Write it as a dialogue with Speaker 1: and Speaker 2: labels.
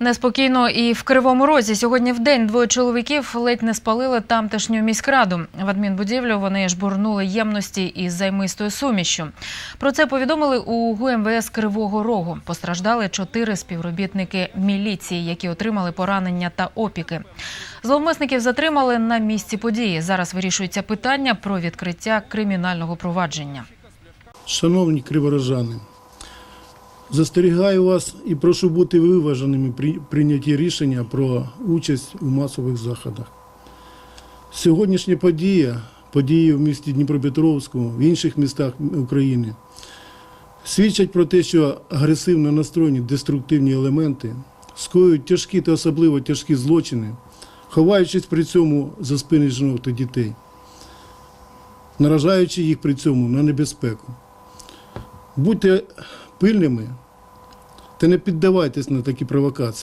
Speaker 1: Неспокійно і в Кривому Розі. Сьогодні в день двоє чоловіків ледь не спалили тамтешню міськраду. В адмінбудівлю вони жбурнули ємності із займистою сумішшю. Про це повідомили у ГУМВС Кривого Рогу. Постраждали чотири співробітники міліції, які отримали поранення та опіки. Зловмисників затримали на місці події. Зараз вирішується питання про відкриття кримінального провадження.
Speaker 2: Шановні криворожани, застерігаю вас і прошу бути виваженими при прийнятті рішення про участь у масових заходах. Сьогоднішня подія, події в місті Дніпропетровську, в інших містах України, свідчать про те, що агресивно настроєні деструктивні елементи скоюють тяжкі та особливо тяжкі злочини, ховаючись при цьому за спини жінок та дітей, наражаючи їх при цьому на небезпеку. Будьте пильними та не піддавайтесь на такі провокації.